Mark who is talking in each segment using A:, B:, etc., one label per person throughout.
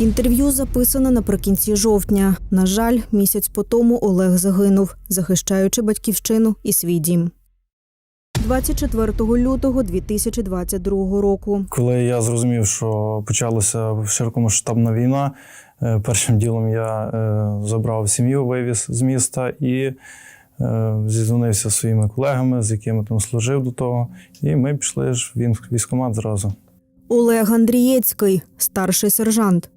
A: Інтерв'ю записане наприкінці жовтня. На жаль, місяць по тому Олег загинув, захищаючи батьківщину і свій дім. 24 лютого 2022 року.
B: Коли я зрозумів, що почалася широкомасштабна війна, е, першим ділом я е, забрав сім'ю, вивіз з міста і е, зізвонився зі своїми колегами, з якими там служив до того. І ми пішли ж в військкомат зразу.
A: Олег Андрієцький, старший сержант.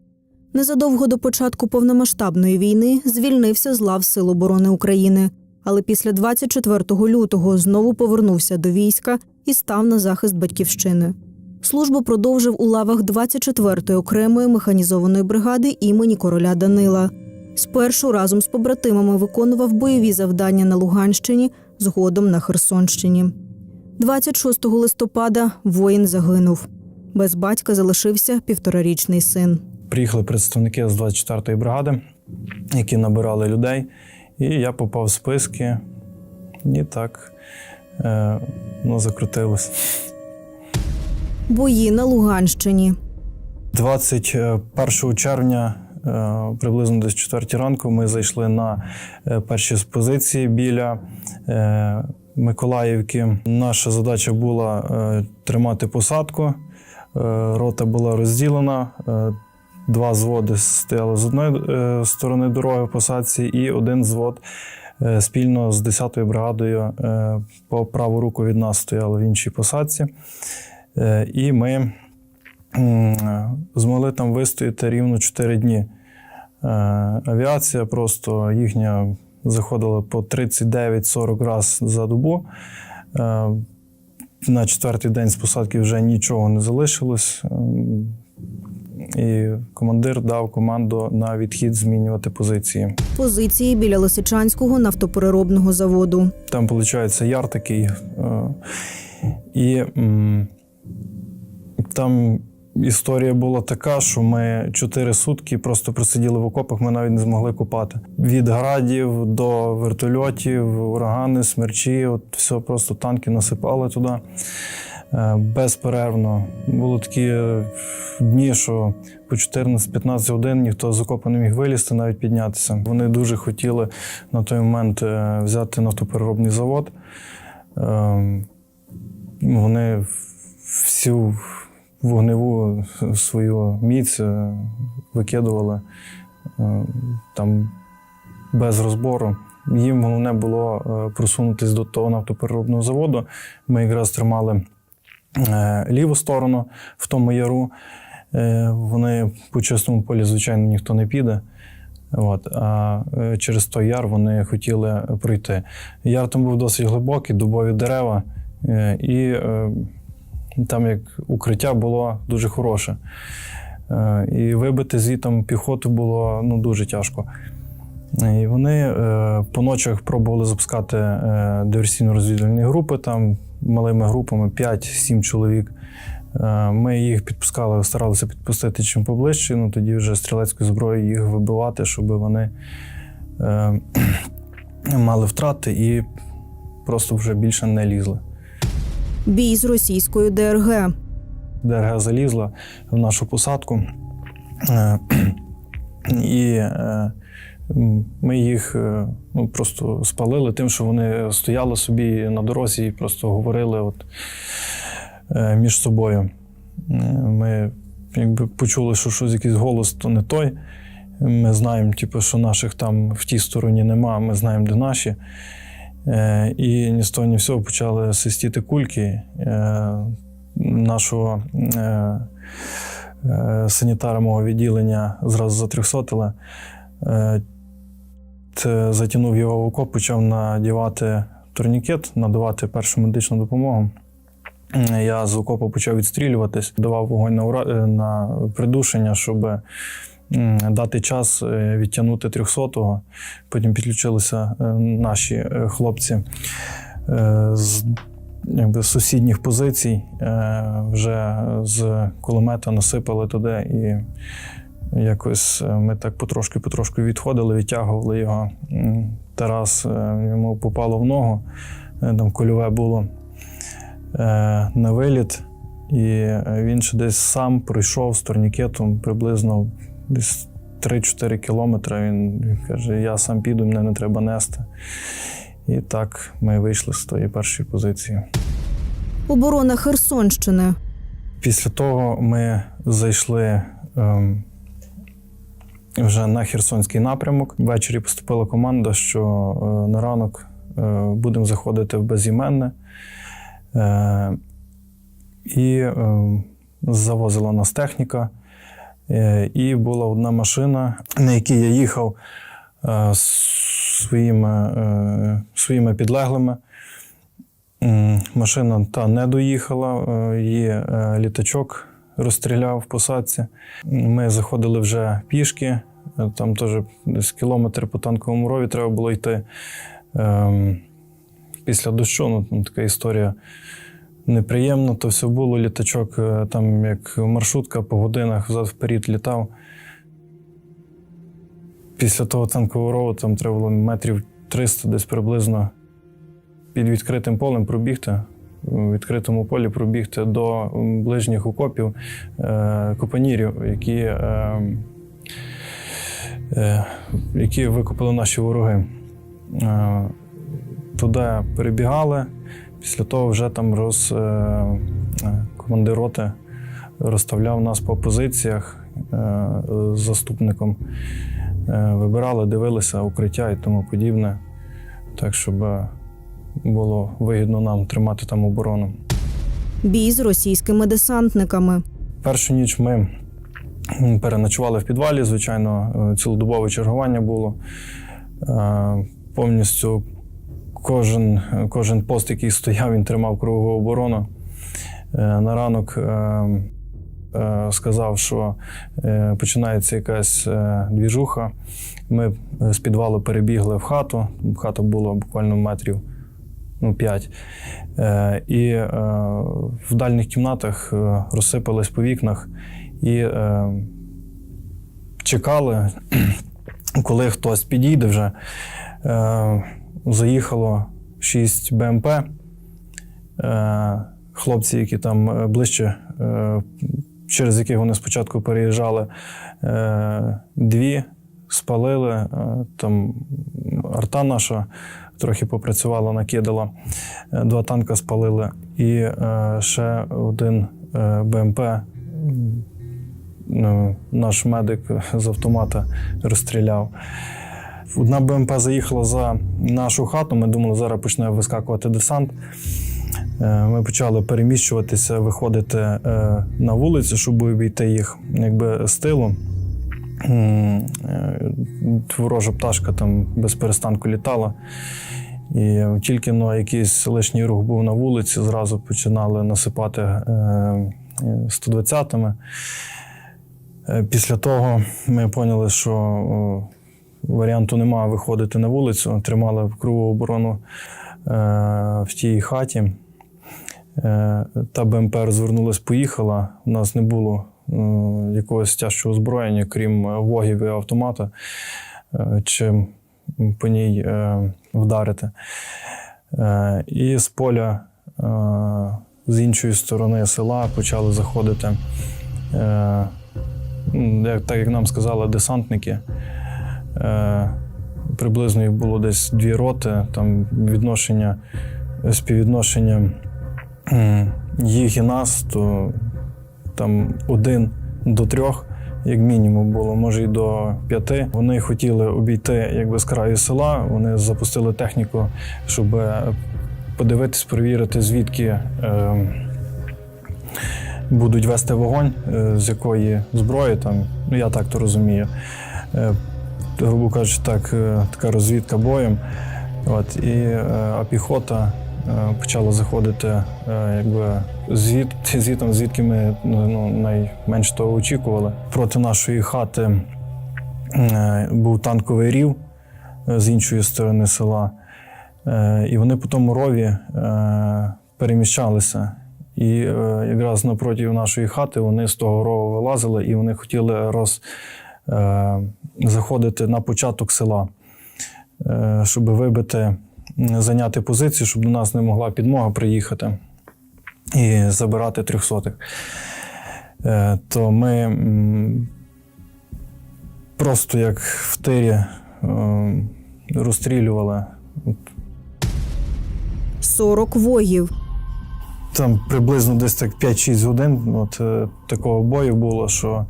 A: Незадовго до початку повномасштабної війни звільнився з лав Сил оборони України, але після 24 лютого знову повернувся до війська і став на захист батьківщини. Службу продовжив у лавах 24-ї окремої механізованої бригади імені короля Данила. Спершу разом з побратимами виконував бойові завдання на Луганщині, згодом на Херсонщині. 26 листопада воїн загинув. Без батька залишився півторарічний син.
B: Приїхали представники з 24-ї бригади, які набирали людей, і я попав в списки. І так е, ну, закрутилось.
A: Бої на Луганщині.
B: 21 червня, е, приблизно десь 4 ранку, ми зайшли на е, перші з позиції біля е, Миколаївки. Наша задача була е, тримати посадку. Рота була розділена. Два зводи стояли з одної е, сторони дороги в посадці, і один звод е, спільно з 10-ю бригадою е, по праву руку від нас стояли в іншій посадці. І ми змогли там вистояти рівно 4 дні. Авіація просто їхня заходила по 39-40 раз за добу. На четвертий день з посадки вже нічого не залишилось. І командир дав команду на відхід змінювати позиції.
A: Позиції біля Лисичанського нафтопереробного заводу.
B: Там, виходить, яр такий. е, І там історія була така, що ми чотири сутки просто просиділи в окопах, ми навіть не змогли купати. Від градів до вертольотів, урагани, смерчі, от все просто танки насипали туди. Е, Безперервно. Були такі е, дні, що по 14-15 годин ніхто з окопу не міг вилізти, навіть піднятися. Вони дуже хотіли на той момент е, взяти нафтопереробний завод. Вони всю вогневу свою міць викидували там без розбору. Їм головне було просунутися до того нафтопереробного заводу. Ми якраз тримали ліву сторону в тому яру. Е, Вони по чистому полі, звичайно, ніхто не піде. От, а е, через той яр вони хотіли пройти. Яр там був досить глибокий, дубові дерева, е, і е, там як укриття було дуже хороше. Е, І вибити звітом піхоту було ну, дуже тяжко. І вони е, по ночах пробували запускати е, диверсійно-розвідувальні групи, там малими групами 5-7 чоловік. Е, Ми їх підпускали, старалися підпустити чим поближче, ну тоді вже стрілецькою зброєю їх вибивати, щоб вони мали втрати і просто вже більше не лізли.
A: Бій з російською ДРГ.
B: ДРГ залізла в нашу посадку. І е, ми їх е, ну, просто спалили тим, що вони стояли собі на дорозі і просто говорили от, е, між собою. Е, Ми якби почули, що щось якийсь голос, то не той. Ми знаємо, типу, що наших там в тій стороні нема, ми знаємо, де наші. І ні з того, ні з цього почали свистіти кульки. Нашого санітара мого відділення зразу затрьохсотили. Е, затягнув його в окоп, почав надівати турнікет, надавати першу медичну допомогу. Е, Я з окопу почав відстрілюватись, давав вогонь на, ура- е, на придушення, щоб дати час відтягнути 300-го. Потім підключилися наші хлопці з якби, сусідніх позицій, вже з кулемета насипали туди і якось е, ми так потрошки-потрошки відходили, відтягували його. Тарас е, йому попало в ногу, е, там кульове було на виліт, і він ще десь сам пройшов з турнікетом приблизно десь 3-4 кілометри. Він каже: Я сам піду, мене не треба нести. І так ми вийшли з тої першої позиції.
A: Оборона Херсонщини.
B: Після того ми зайшли ем, вже на Херсонський напрямок. Ввечері поступила команда, що е, на ранок е, будемо заходити в безіменне. Е, і завозила нас техніка. І була одна машина, на якій я їхав з своїми, своїми підлеглими. Машина та не доїхала, її літачок розстріляв в посадці. Ми заходили вже пішки, там теж десь кілометр по танковому рові треба було йти. Ем, Після дощу, ну там така історія неприємна, то все було. Літачок е, там як маршрутка по годинах взад вперед літав. Після того танкового рову там треба було метрів 300 десь приблизно під відкритим полем пробігти, відкритому полі пробігти до ближніх окопів е, купанірів, які, е, е, які викопали наші вороги. Туди перебігали. Після того вже там роз, командир роти розставляв нас по позиціях з заступником. Вибирали, дивилися укриття і тому подібне. Так, щоб було вигідно нам тримати там оборону.
A: Бій з російськими десантниками.
B: Першу ніч ми переночували в підвалі, звичайно, е, цілодобове чергування було. Е, Повністю кожен, кожен пост, який стояв, він тримав кругову оборону. Е, На ранок сказав, що починається якась двіжуха. Ми з підвалу перебігли в хату. Хата була буквально метрів ну, 5. Е, і е, в дальніх кімнатах е, розсипались по вікнах і е, чекали, коли хтось підійде вже. Е, заїхало 6 БМП. Е, хлопці, які там е, ближче, е, через яких вони спочатку переїжджали, дві спалили. Там арта наша трохи попрацювала, накидала. Е, Два танка спалили. І е, ще один е, БМП. ну, Наш медик з автомата розстріляв. Одна БМП заїхала за нашу хату. Ми думали, зараз почне вискакувати десант. Ми почали переміщуватися, виходити на вулицю, щоб обійти їх якби з тилу. Е, Ворожа пташка там без перестанку літала. І тільки но якийсь лишній рух був на вулиці, зразу починали насипати е, е, 120-ми. Е, Після того ми поняли, що варіанту немає виходити на вулицю. Тримали кругову оборону в тій хаті. Та БМП розвернулась, поїхала. У нас не було якогось тяжчого озброєння, крім е, вогів і автомата, е, чим по ній е, вдарити. Е, І з поля е, з іншої сторони села почали заходити, е, так як нам сказали, десантники. Е, Приблизно їх було десь дві роти, там відношення, співвідношення їх і нас, то там один до трьох, як мінімум, було, може й до п'яти. Вони хотіли обійти якби з краю села. Вони запустили техніку, щоб е, подивитись, перевірити, звідки. Е, Будуть вести вогонь, е, з якої зброї, там, ну я так то розумію. Е, грубо кажучи, так, е, така розвідка боєм. От, і, е, а піхота е, почала заходити е, якби, звід, звітом, звідки ми ну, ну, найменш того очікували. Проти нашої хати е, був танковий рів е, з іншої сторони села. Е, І вони по тому рові переміщалися. І якраз напроти нашої хати вони з того рову вилазили і вони хотіли роз, заходити на початок села, щоб вибити, зайняти позицію, щоб до нас не могла підмога приїхати і забирати трьохсотих. Е, то ми просто як в тирі е, розстрілювали.
A: 40 вогів.
B: Там приблизно десь так 5-6 годин от, е, такого бою було, що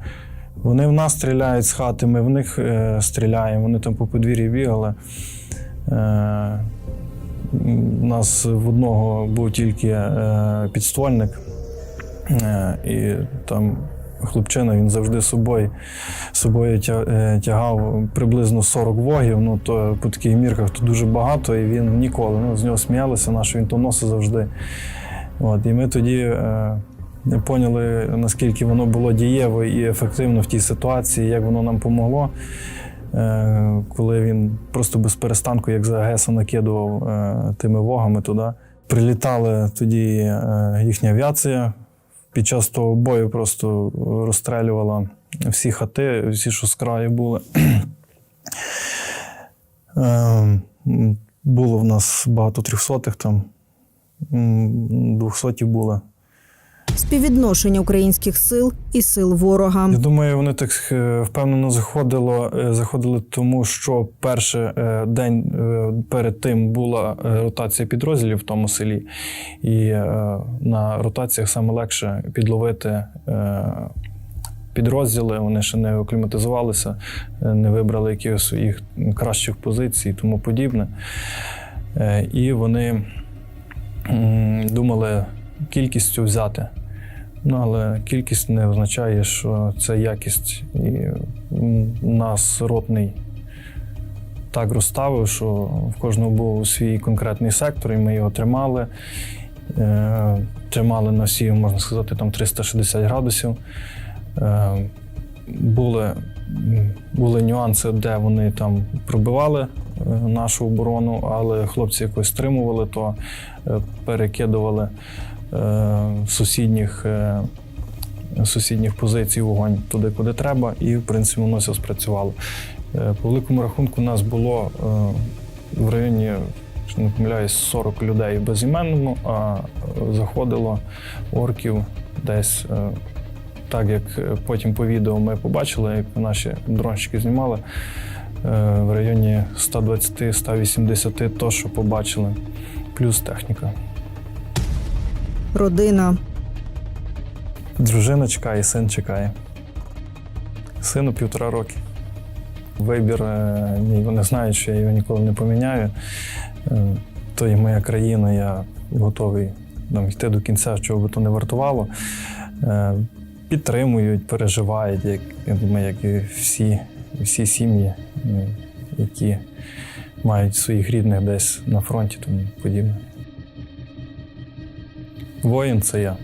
B: вони в нас стріляють з хати, ми в них е, стріляємо, вони там по подвір'ї бігали. Е, у нас в одного був тільки е, підствольник, е, і там хлопчина він завжди собою, собою е, тягав приблизно 40 вогів. Ну, то по таких мірках то дуже багато, і він ніколи ну, з нього сміялися, на що він то носить завжди. От, і ми тоді е, поняли, наскільки воно було дієво і ефективно в тій ситуації, як воно нам помогло, коли він просто без перестанку, як за Геса, накидував е, тими вогами туди. Прилітала тоді е, їхня авіація. Під час того бою просто розстрелювала всі хати, всі, що з краю були. Е, було в нас багато трьохсотих там. М, Двохсоті були.
A: Співвідношення українських сил і сил ворога.
B: Я думаю, вони так е, впевнено заходило, е, заходили, тому що перший е, день перед тим була ротація підрозділів в тому селі, і на ротаціях саме легше підловити підрозділи. Вони ще не акліматизувалися, е, не вибрали якихось своїх кращих позицій тому подібне. І вони думали кількістю взяти. Ну, але кількість не означає, що це якість. І нас ротний так розставив, що в кожного був свій конкретний сектор, і ми його тримали. Е, тримали на всі, можна сказати, там 360 градусів. Е, були, були нюанси, де вони там пробивали е, нашу оборону, але хлопці якось стримували, то перекидували сусідніх, е, сусідніх позицій вогонь туди, куди треба, і в принципі воно все спрацювало. Е, По великому рахунку, у нас було е, в районі, якщо не помиляюсь, 40 людей безіменному, а е, заходило орків десь. е, Так як е, потім по відео ми побачили, як наші дронщики знімали, е, в районі 120-180 то, що побачили, плюс техніка.
A: Родина.
B: Дружина чекає, син чекає. Сину півтора роки. Вибір, е, вони знають, що я його ніколи не поміняю. Е, То є моя країна, я готовий там, йти до кінця, чого би то не вартувало. Е, Підтримують, переживають, як, я думаю, як і всі, всі сім'ї, які мають своїх рідних десь на фронті тому подібне. Воїн це я.